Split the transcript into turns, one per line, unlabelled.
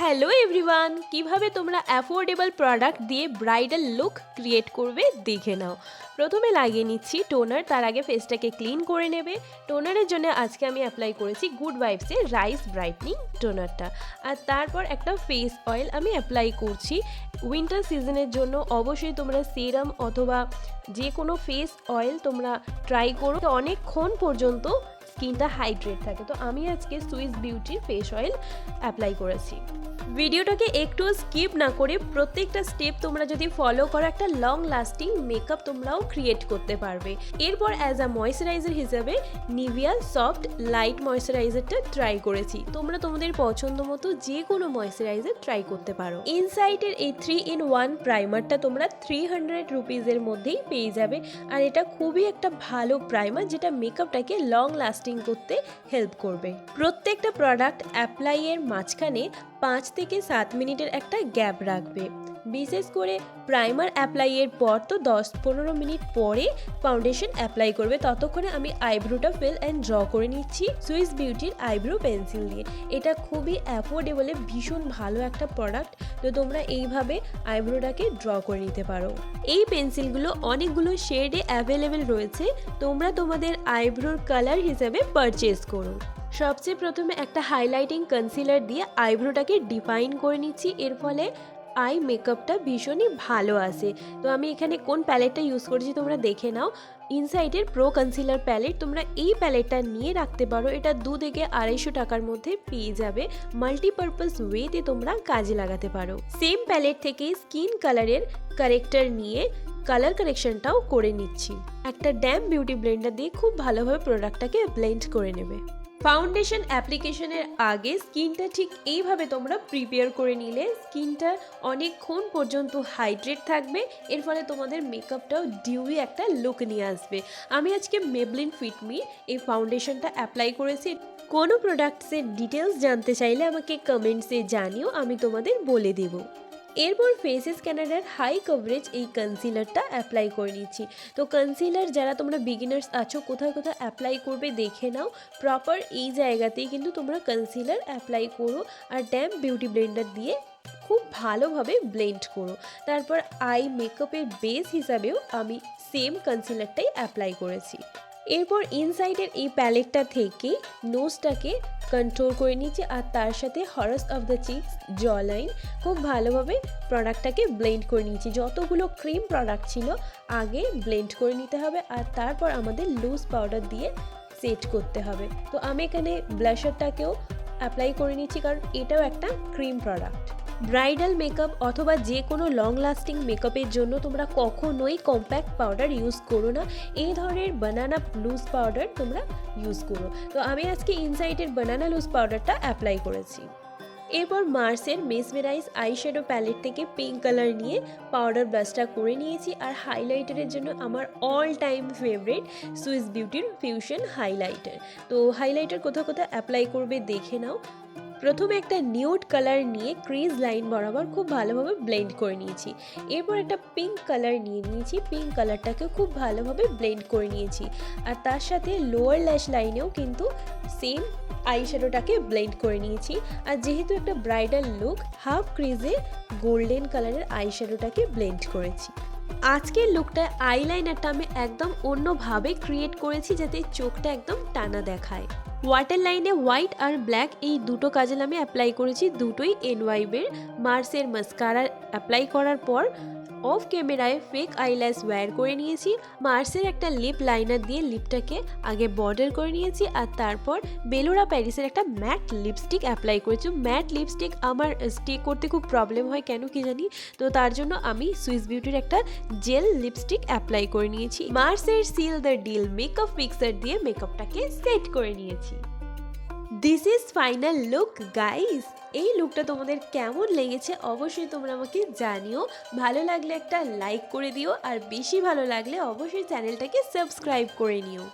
Hello everyone, কীভাবে তোমরা affordable product দিয়ে ব্রাইডাল লুক ক্রিয়েট করবে দেখে নাও। প্রথমে লাগিয়ে নিচ্ছি টোনার, তার আগে ফেসটাকে ক্লিন করে নেবে। টোনারের জন্য আজকে আমি অ্যাপ্লাই করেছি গুড ভাইবসের রাইস ব্রাইটনিং টোনারটা। আর তারপর একটা ফেস অয়েল আমি অ্যাপ্লাই করছি। উইন্টার সিজনের জন্য অবশ্যই তোমরা সিরাম অথবা যে কোনো ফেস অয়েল তোমরা ট্রাই করো। অনেকক্ষণ পর্যন্ত স্কিনটা হাইড্রেট থাকে। তো আমি আজকে সুইস বিউটির ফেস অয়েল অ্যাপ্লাই করেছি। ভিডিওটাকে একটু স্কিপ না করে প্রত্যেকটা স্টেপ তোমরা যদি ফলো করো, একটা লং লাস্টিং মেকআপ তোমরাও ক্রিয়েট করতে পারবে। এরপর অ্যাজ আ ময়শ্চারাইজার হিসাবে নিভিয়া সফট লাইট ময়শ্চারাইজারটা ট্রাই করেছি। তোমরা তোমাদের পছন্দ মতো যে কোনো ময়শ্চারাইজার ট্রাই করতে পারো। ইনসাইটের এই থ্রি ইন ওয়ান প্রাইমারটা তোমরা থ্রি হান্ড্রেড রুপিজের মধ্যেই পেয়ে যাবে। আর এটা খুবই একটা ভালো প্রাইমার যেটা মেকআপটাকে লং লাস্টিং করতে হেল্প করবে। প্রত্যেকটা প্রোডাক্ট অ্যাপ্লাইয়ের মাঝখানে পাঁচ থেকে সাত মিনিটের একটা গ্যাপ রাখবে। বিশেষ করে প্রাইমার অ্যাপ্লাইয়ের পর তো দশ পনেরো মিনিট পরে ফাউন্ডেশন অ্যাপ্লাই করবে। ততক্ষণে আমি আইব্রোটা ফেল অ্যান্ড ড্র করে নিচ্ছি সুইস বিউটির আইব্রো পেন্সিল দিয়ে। এটা খুবই অ্যাফোর্ডেবলে ভীষণ ভালো একটা প্রোডাক্ট তো তোমরা এইভাবে আইব্রোটাকে ড্র করে নিতে পারো। এই পেন্সিলগুলো অনেকগুলো শেডে অ্যাভেলেবেল রয়েছে। তোমরা তোমাদের আইব্রোর কালার হিসেবে পারচেস করো। সবচেয়ে প্রথমে একটা হাইলাইটিং কনসিলার দিয়ে আইব্রোটাকে ডিফাইন করে নিচ্ছি। এর ফলে আই মেকআপটা ভীষণই ভালো আসে তো আমি এখানে কোন প্যালেটটা ইউজ করেছি তোমরা দেখে নাও। ইনসাইডের প্রো কনসিলার প্যালেট তোমরা এই প্যালেটটা নিয়ে রাখতে পারো। এটা দু থেকে আড়াইশো টাকার মধ্যে পেয়ে যাবে। মাল্টিপারপাস ওয়েতে তোমরা কাজে লাগাতে পারো। সেম প্যালেট থেকে স্কিন কালারের কারেক্টার নিয়ে কালার কারেকশনটাও করে নিচ্ছি। একটা ড্যাম বিউটি ব্লেন্ডার দিয়ে খুব ভালোভাবে প্রোডাক্টটাকে ব্লেন্ড করে নেবে। ফাউন্ডেশন অ্যাপ্লিকেশনের আগে স্কিনটা ঠিক এইভাবে তোমরা প্রিপেয়ার করে নিলে, স্কিনটা অনেকক্ষণ পর্যন্ত হাইড্রেট থাকবে, এর ফলে তোমাদের মেকআপটাও ডিউই একটা লুক নিয়ে আসবে। আমি আজকে মেবলিন ফিটমি এই ফাউন্ডেশনটা অ্যাপ্লাই করেছি। কোনো প্রোডাক্টসের ডিটেলস জানতে চাইলে আমাকে কমেন্টসে জানিও, আমি তোমাদের বলে দেবো। এরপর ফেসেস ক্যানাডার হাই কভারেজ এই কনসিলারটা অ্যাপ্লাই করে নিচ্ছি। তো কনসিলার যারা তোমরা বিগিনার্স আছো, কোথায় কোথায় অ্যাপ্লাই করবে দেখে নাও। প্রপার এই জায়গাতেই কিন্তু তোমরা কনসিলার অ্যাপ্লাই করো আর ড্যাম বিউটি ব্লেন্ডার দিয়ে খুব ভালোভাবে ব্লেন্ড করো। তারপর আই মেকআপের বেস হিসাবেও আমি সেম কনসিলারটাই অ্যাপ্লাই করেছি। এরপর ইনসাইডের এই প্যালেটটা থেকে নোজটাকে কন্ট্রোল করে নিচ্ছি আর তার সাথে hollows of the cheeks jaw line খুব ভালোভাবে প্রোডাক্টটাকে ব্লেন্ড করে নিয়েছি। যতগুলো ক্রিম প্রোডাক্ট ছিল, আগে ব্লেন্ড করে নিতে হবে আর তারপর আমাদের লুজ পাউডার দিয়ে সেট করতে হবে। তো আমি এখানে ব্লাশারটাকেও অ্যাপ্লাই করে নিচ্ছি কারণ এটাও একটা ক্রিম প্রোডাক্ট ব্রাইডাল মেকআপ অথবা যে কোনো লং লাস্টিং মেকআপের জন্য তোমরা কখনোই কম্প্যাক্ট পাউডার ইউজ করো না। এই ধরনের বানানা লুজ পাউডার তোমরা ইউজ করো। তো আমি আজকে ইনসাইটের বানানা লুজ পাউডারটা অ্যাপ্লাই করেছি। এরপর মার্সের মেসমেরাইজ আইশ্যাডো প্যালেট থেকে পিঙ্ক কালার নিয়ে পাউডার ব্রাশটা করে নিয়েছি আর হাইলাইটারের জন্য আমার অল টাইম ফেভারিট সুইস বিউটির ফিউশন হাইলাইটার তো হাইলাইটার কোথাও কোথাও অ্যাপ্লাই করবে দেখে নাও। প্রথমে একটা নিউড কালার নিয়ে ক্রিজ লাইন বরাবর খুব ভালোভাবে ব্লেন্ড করে নিয়েছি। এরপর একটা পিঙ্ক কালার নিয়ে নিয়েছি, পিঙ্ক কালারটাকে খুব ভালোভাবে ব্লেন্ড করে নিয়েছি। আর তার সাথে লোয়ার ল্যাশ লাইনেও কিন্তু সেম আইশ্যাডোটাকে ব্লেন্ড করে নিয়েছি। আর যেহেতু একটা ব্রাইডাল লুক, হাফ ক্রিজে গোল্ডেন কালারের আইশ্যাডোটাকে ব্লেন্ড করেছি। আজকের লুকটা আইলাইনারটা আমি একদম অন্যভাবে ক্রিয়েট করেছি যাতে চোখটা একদম টানা দেখায়। ওয়াটার লাইনে হোয়াইট আর ব্ল্যাক এই দুটো কাজল আমি অ্যাপ্লাই করেছি। দুটোই এনওয়াইবের মার্সের মাস্কারা অ্যাপ্লাই করার পর অফ ক্যামেরায় ফেক আইল্যাশ ওয়্যার করে নিয়েছি, মার্সের একটা লিপ লাইনার দিয়ে লিপটাকে আগে বর্ডার করে নিয়েছি আর তারপর বেলোরা প্যারিসের একটা ম্যাট লিপস্টিক অ্যাপ্লাই করেছি। ম্যাট লিপস্টিক আমার স্টে করতে খুব প্রবলেম হয় কেন কি জানি? তো তার জন্য আমি সুইস বিউটির একটা জেল লিপস্টিক অ্যাপ্লাই করে নিয়েছি। মার্সের seal the deal makeup fixer দিয়ে মেকআপটাকে সেট করে নিয়েছি। This is final look guys এই লুকটা তোমাদের কেমন লেগেছে অবশ্যই তোমরা আমাকে জানিও। ভালো লাগলে একটা লাইক করে দিও, আর বেশি ভালো লাগলে অবশ্যই চ্যানেলটাকে সাবস্ক্রাইব করে নিও।